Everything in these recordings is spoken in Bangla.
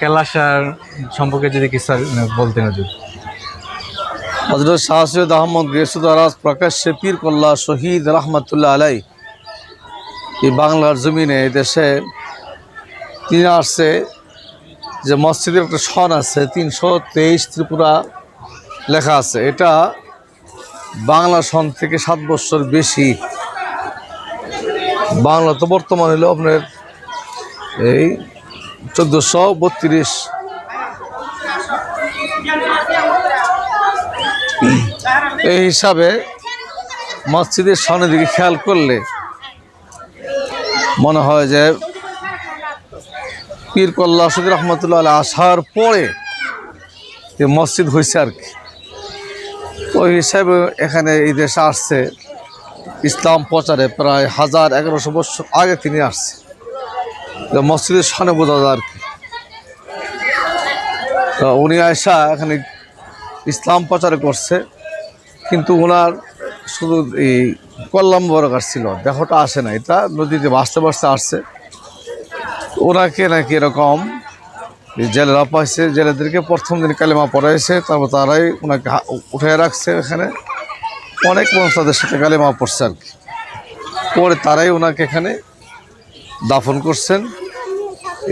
কেলাসার সম্পর্কে যদি কিছু বলতেন হুজুর। হজরত শাহ সৈয়দ আহমদ গেসুদারাজ প্রকাশ্যে পীর কল্লা শহীদ রহমতুল্লাহ আলাই এই বাংলার জমিনে দেশে তিনি আসছে, যে মসজিদের একটা সন আছে, তিনশো তেইশ ত্রিপুরা লেখা আছে। এটা বাংলা সন থেকে সাত বছর বেশি। বাংলা তো বর্তমান হলো আপনার এই চোদ্দোশো বত্রিশ। এই হিসাবে মসজিদের সামনের দিকে খেয়াল করলে মনে হয় যে পীর কল্লা সদর রহমতুল্লাহ আসার পরে যে মসজিদ হয়েছে আর কি। ওই হিসাবে এখানে এই দেশে আসছে ইসলাম প্রচারে প্রায় হাজার এগারোশো বছর আগে তিনি আসছে। মসজিদের সামনে বোঝা যায় আর কি। উনি আয়সা এখানে ইসলাম প্রচার করছে, কিন্তু ওনার শুধু এই কল্লাম বড় ছিল, দেহটা আসে না এটা নদীতে ভাসতে ভাসতে আসছে। ওনাকে নাকি এরকম জেলেরা পাইছে জেলেদেরকে প্রথম দিন কালিমা পড়াইছে, তারপর তারাই ওনাকে উঠে রাখছে এখানে। অনেক মানুষ তাদের সাথে কালিমা পড়ছে আর কি। পরে তারাই ওনাকে এখানে দাফন করছেন।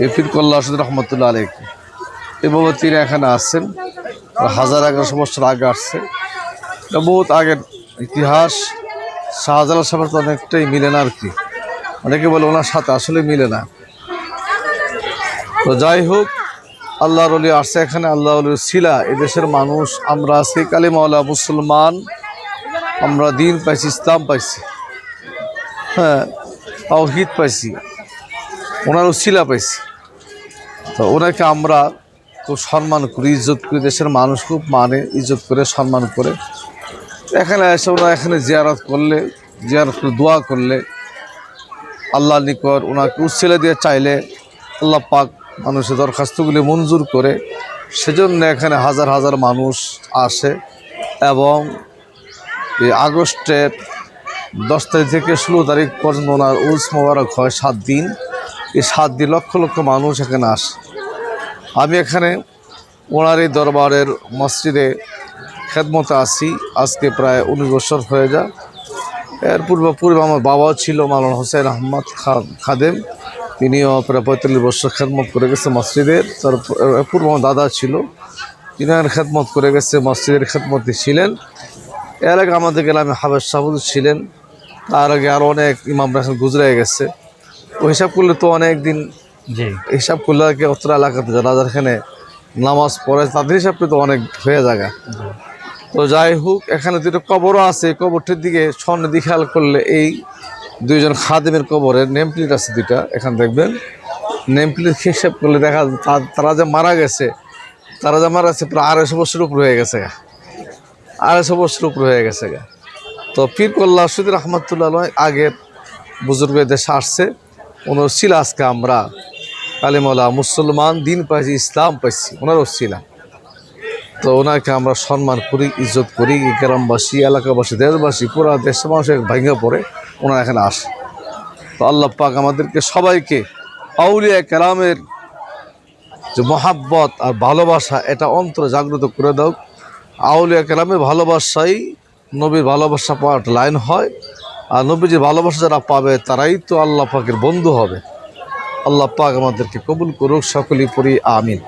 এই ফিরকল্লা আসুদ রহমতুল্লাহ আলীকে এভাবে তিনি এখানে আসছেন হাজার এগারোশো বছর আগে আসছে। বহুত আগের ইতিহাস। শাহজালাল সাহেবের তো অনেকটাই মিলে না আর কি। অনেকে বলে ওনার সাথে আসলে মিলে না। তো যাই হোক, আল্লাহর অলি আসছে এখানে আল্লাহ অলির শিলা। এদেশের মানুষ, আমরা আছি কালিমাওয়ালা মুসলমান। আমরা দিন পাইছি, ইসলাম পাইছি। হ্যাঁ তাওহিদ পাইছি। ওনার শিলা পাইছি তো ওনাকে আমরা খুব সম্মান করি, ইজ্জত করি, দেশের মানুষ খুব মানে ইজ্জত করে, সম্মান করে। এখানে এসে ওরা এখানে জিয়ারত করলে, জিয়ারত করে দোয়া করলে আল্লাহ নিকর ওনাকে উচ্ছেলে দিয়ে চাইলে আল্লাহ পাক মানুষের দরখাস্তগুলি মঞ্জুর করে, সেজন্য এখানে হাজার হাজার মানুষ আসে এবং এই আগস্টের দশ তারিখ থেকে ষোলো তারিখ পর্যন্ত ওনার উস মোবারক হয় সাত দিন। এই সাত দিন লক্ষ লক্ষ মানুষ এখানে আসে, আমি এখানে ওনার এই দরবারের মসজিদে খেদমতে আসি। আজকে প্রায় উনিশ বছর হয়ে যায় এর পূর্বে পূর্বে আমার বাবাও ছিল মালানা হোসেন আহমদ খাদেম। তিনিও প্রায় পঁয়তাল্লিশ বছর খেদমত করে গেছে মসজিদের। তার পূর্ব আমার দাদা ছিল। তিনি খেদমত করে গেছে, মসজিদের খেদমতে ছিলেন। এর আগে আমাদের গ্রামে হাবেজ সাহুদ ছিলেন। তার আগে আরও অনেক ইমামরা এখন গুজরে গেছে। হিসাব করলে তো অনেক দিন জি। হিসাব করলে আর কি অত্র এলাকাতে যারা এখানে নামাজ পড়ে তাদের হিসাব তো অনেক হয়ে জায়গা। তো যাই হোক এখানে দুটো কবরও আছে। কবরটির দিকে সামনের দিকে খেয়াল করলে এই দুইজন খাদেমের কবরের নেম প্লেট আছে দুইটা। এখানে দেখবেন নেম প্লেট হিসাব করলে দেখা তারা যে মারা গেছে তারা যে মারা গেছে প্রায় আড়াইশো বছর উপর হয়ে গেছে গা। আড়াইশো বছর উপর হয়ে গেছে গা। তো পীর কল্লা সুদ রহমতুল্লাহ আগের বুজুর্গ দেশে আসছে ওনার ছিল আজকে আমরা কালিমালা মুসলমান দিন পাইছি, ইসলাম পাইছি ওনারও ছিলাম তো ওনাকে আমরা সম্মান করি, ইজ্জত করি গ্রামবাসী, এলাকাবাসী, দেশবাসী, পুরা দেশের মানুষের ভেঙে পড়ে, ওনারা এখানে আসে। তো আল্লাহ পাক আমাদেরকে সবাইকে আউলিয়া কেরামের যে মহাব্বত আর ভালোবাসা, এটা অন্তর জাগ্রত করে দাও। আউলিয়া কেরামের ভালোবাসাই নবীর ভালোবাসা পাওয়ার লাইন হয়। আর নবীজির ভালোবাসা যারা পাবে, তারাই তো আল্লাহ পাকের বন্ধু হবে। আল্লাহ পাক আমাদেরকে কবুল করুক, সকলেই পড়ি, আমিন।